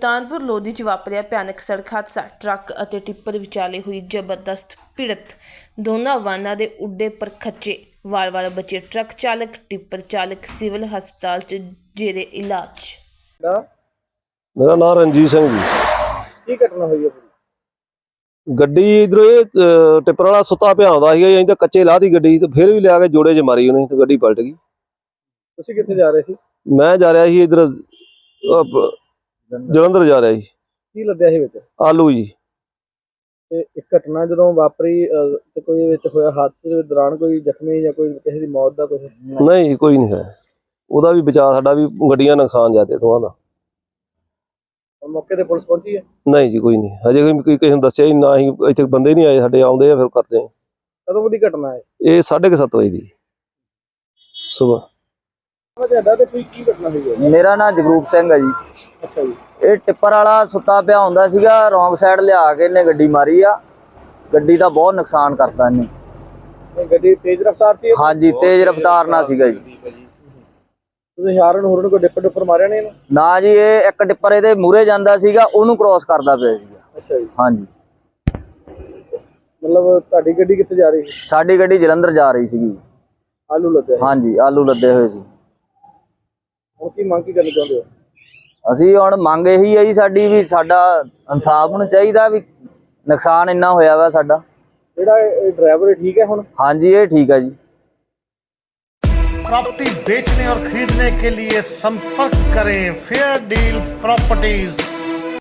ਸੁਲਤਾਨਪੁਰ ਲੋਧੀ 'ਚ ਵਾਪਰਿਆ ਭਿਆਨਕ ਸੜਕ ਹਾਦਸਾ। ਟਰੱਕ ਅਤੇ ਟਿੱਪਰ ਵਿਚਾਲੇ ਹੋਈ ਜ਼ਬਰਦਸਤ ਭਿੜਤ। ਦੋਨਾਂ ਵਾਹਨਾਂ ਦੇ ਉੱਡੇ ਪਰ ਖੱਚੇ ਵਾਰ-ਵਾਰ ਬਚੇ ਟਰੱਕ ਚਾਲਕ ਟਿੱਪਰ ਚਾਲਕ ਸਿਵਲ ਹਸਪਤਾਲ 'ਚ ਜੇਰੇ ਇਲਾਜ। ਮੇਰਾ ਨਾਮ ਰਣਜੀਤ ਸਿੰਘ ਜੀ। ਕੀ ਘਟਨਾ ਹੋਈ ਹੈ ਪੂਰੀ? ਗੱਡੀ ਇਧਰੋਂ ਇਹ ਅਹ, ਟਿੱਪਰ ਵਾਲਾ ਸੁੱਤਾ ਪਿਆ ਆਉਂਦਾ ਸੀਗਾ ਅਸੀਂ ਤਾਂ ਕੱਚੇ ਲਾਹ ਦੀ ਗੱਡੀ ਤੇ ਫਿਰ ਵੀ ਲਿਆ ਕੇ ਜੋੜੇ 'ਚ ਮਾਰੀ ਉਹਨੇ ਤੇ ਗੱਡੀ ਪਲਟ ਗਈ। ਤੁਸੀਂ ਕਿੱਥੇ ਜਾ ਰਹੇ ਸੀ? ਮੈਂ ਜਾ ਰਿਹਾ ਸੀ ਇਧਰ ਜਲੰਧਰ। ਜਾ ਰਿਹਾ ਸੀ ਕੀ ਲੱਦਿਆ ਸੀ ਵਿੱਚ? ਆਲੂ ਜੀ। ਤੇ ਇੱਕ ਘਟਨਾ ਜਦੋਂ ਵਾਪਰੀ ਅਹ, ਤੇ ਕੋਈ ਵਿੱਚ ਹੋਇਆ ਹਾਦਸੇ ਦੇ ਦੌਰਾਨ ਕੋਈ ਜ਼ਖਮੀ ਜਾਂ ਕੋਈ ਕਿਸੇ ਦੀ ਮੌਤ ਦਾ ਕੁਝ ਨਹੀਂ ਕੋਈ ਨਹੀਂ ਹੈ ਉਹਦਾ ਵੀ ਬਚਾ ਸਾਡਾ ਵੀ ਗੱਡੀਆਂ ਨੁਕਸਾਨ ਜਾਂਦੇ ਦੋਵਾਂ ਦਾ। ਮੌਕੇ ਤੇ ਪੁਲਿਸ ਪਹੁੰਚੀ ਹੈ? ਨਹੀਂ ਜੀ ਕੋਈ ਨਹੀਂ। ਹਜੇ ਕੋਈ ਕੋਈ ਕਿਸੇ ਨੂੰ ਦੱਸਿਆ ਹੀ ਨਾ ਹੀ ਇੱਥੇ ਬੰਦੇ ਨਹੀਂ ਆਏ ਸਾਡੇ ਆਉਂਦੇ ਆ ਫਿਰ ਕਰਦੇ ਆ। ਕਦੋਂ ਦੀ ਘਟਨਾ ਹੈ? ਇਹ 7:30 ਵਜੇ ਦੀ। ਸਵੇਰ ਤੁਹਾਡਾ ਤੇ ਕੋਈ ਕੀ ਘਟਨਾ ਹੋਈ ਹੈ? ਮੇਰਾ ਨਾਮ ਜਗਰੂਪ ਸਿੰਘ ਹੈ ਜੀ। ਅੱਛਾ ਜੀ। ਇਹ ਟਿੱਪਰ ਵਾਲਾ ਸੁੱਤਾ ਪਿਆ ਹੁੰਦਾ ਸੀਗਾ ਰੋਂਗ ਸਾਈਡ ਲਿਆ ਕੇ ਇਹਨੇ ਗੱਡੀ ਮਾਰੀ ਆ। ਗੱਡੀ ਦਾ ਬਹੁਤ ਨੁਕਸਾਨ ਕਰਤਾ ਇਹਨੇ। ਇਹ ਗੱਡੀ ਤੇਜ਼ ਰਫ਼ਤਾਰ ਸੀ ਹਾਂਜੀ ਤੇਜ਼ ਰਫ਼ਤਾਰ ਨਾਲ ਸੀਗਾ ਜੀ। ਤੁਸੀਂ ਹਾਰਨ ਹੋਰਨ ਕੋਈ ਡਿੱਪਰ ਡਿੱਪਰ ਮਾਰਿਆ ਨਹੀਂ ਇਹਨੂੰ? ਨਾ ਜੀ ਇਹ ਇੱਕ ਟਿੱਪਰ ਇਹਦੇ ਮੂਰੇ ਜਾਂਦਾ ਸੀਗਾ ਉਹਨੂੰ ਕ੍ਰਾਸ ਕਰਦਾ ਪਿਆ ਸੀਗਾ। ਅੱਛਾ ਜੀ। ਹਾਂਜੀ। ਮਤਲਬ ਤੁਹਾਡੀ ਗੱਡੀ ਕਿੱਥੇ ਜਾ ਰਹੀ ਸੀ? ਸਾਡੀ ਗੱਡੀ ਜਲੰਧਰ ਜਾ ਰਹੀ ਸੀਗੀ। ਆਲੂ ਲੱਦਿਆ ਸੀ। ਹਾਂਜੀ ਆਲੂ ਲੱਦੇ ਹੋਏ ਸੀ। ਹੁਣ ਕੀ ਮੰਗ ਕੀ ਕਰਨੀ ਚਾਹੁੰਦੇ ਹੋ? ਅਸੀਂ ਹੁਣ ਮੰਗ ਇਹੀ ਹੈ ਜੀ ਸਾਡੀ ਵੀ ਸਾਡਾ ਇਨਸਾਫ ਨੂੰ ਚਾਹੀਦਾ ਵੀ ਨੁਕਸਾਨ ਇੰਨਾ ਹੋਇਆ ਵਾ ਸਾਡਾ ਜਿਹੜਾ ਇਹ ਡਰਾਈਵਰ ਠੀਕ ਹੈ ਹੁਣ ਹਾਂਜੀ ਇਹ ਠੀਕ ਹੈ ਜੀ प्रॉपर्टी बेचने और खरीदने के लिए संपर्क करें फेयर डील प्रॉपर्टीज